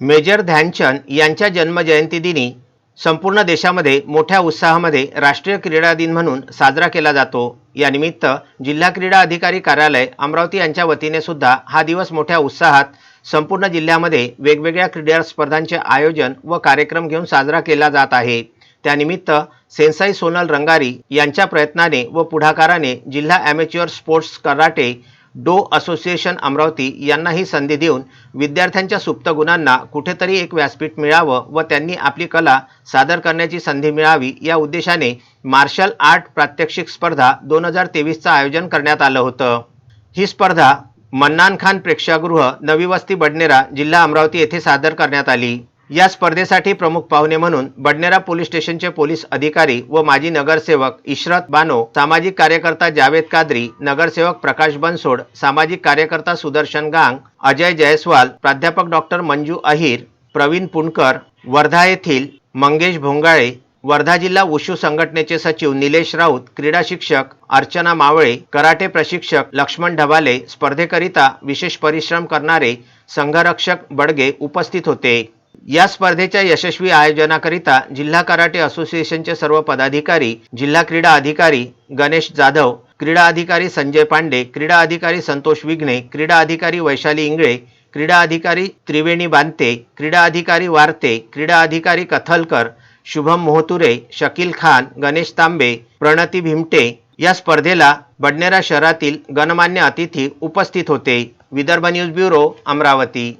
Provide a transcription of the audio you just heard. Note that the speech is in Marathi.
मेजर ध्यानचंद यांच्या जन्मजयंतीदिनी संपूर्ण देशामध्ये मोठ्या उत्साहामध्ये राष्ट्रीय क्रीडा दिन म्हणून साजरा केला जातो. यानिमित्त जिल्हा क्रीडा अधिकारी कार्यालय अमरावती यांच्या वतीने सुद्धा हा दिवस मोठ्या उत्साहात संपूर्ण जिल्ह्यामध्ये वेगवेगळ्या क्रीडा स्पर्धांचे आयोजन व कार्यक्रम घेऊन साजरा केला जात आहे. त्यानिमित्त सेन्साई सोनल रंगारी यांच्या प्रयत्नाने व पुढाकाराने जिल्हा amateur sports karate do association Amravati यांना ही संधी देऊन विद्यार्थ्यांच्या सुप्त गुणांना कुठेतरी एक व्यासपीठ मिळावं व त्यांनी आपली कला सादर करण्याची संधी मिळावी या उद्देशाने मार्शल आर्ट प्रात्यक्षिक स्पर्धा दोन हजार तेवीसचं आयोजन करण्यात आलं होतं. ही स्पर्धा मन्नान खान प्रेक्षागृह नवी वस्ती बडनेरा जिल्हा अमरावती येथे सादर करण्यात आली. या स्पर्धेसाठी प्रमुख पाहुणे म्हणून बडनेरा पोलीस स्टेशनचे पोलीस अधिकारी व माजी नगरसेवक इशरत बानो सामाजिक कार्यकर्ता जावेद कादरी नगरसेवक प्रकाश बनसोड सामाजिक कार्यकर्ता सुदर्शन गांग अजय जयस्वाल प्राध्यापक डॉक्टर मंजू अहिर प्रवीण पुणकर वर्धा येथील मंगेश भोंगाळे वर्धा जिल्हा वुशू संघटनेचे सचिव निलेश राऊत क्रीडा शिक्षक अर्चना मावळे कराटे प्रशिक्षक लक्ष्मण ढबाले स्पर्धेकरिता विशेष परिश्रम करणारे संघरक्षक बडगे उपस्थित होते. या स्पर्धेच्या यशस्वी आयोजनाकरिता जिल्हा कराटे असोसिएशनचे सर्व पदाधिकारी जिल्हा क्रीडा अधिकारी गणेश जाधव क्रीडा अधिकारी संजय पांडे क्रीडा अधिकारी संतोष विघ्ने क्रीडा अधिकारी वैशाली इंगळे क्रीडा अधिकारी त्रिवेणी बांते क्रीडा अधिकारी वारते क्रीडा अधिकारी कथलकर शुभम मोहतुरे शकील खान गणेश तांबे प्रणती भिमटे या स्पर्धेला बडनेरा शहरातील गणमान्य अतिथी उपस्थित होते. Vidarbha news bureau Amravati.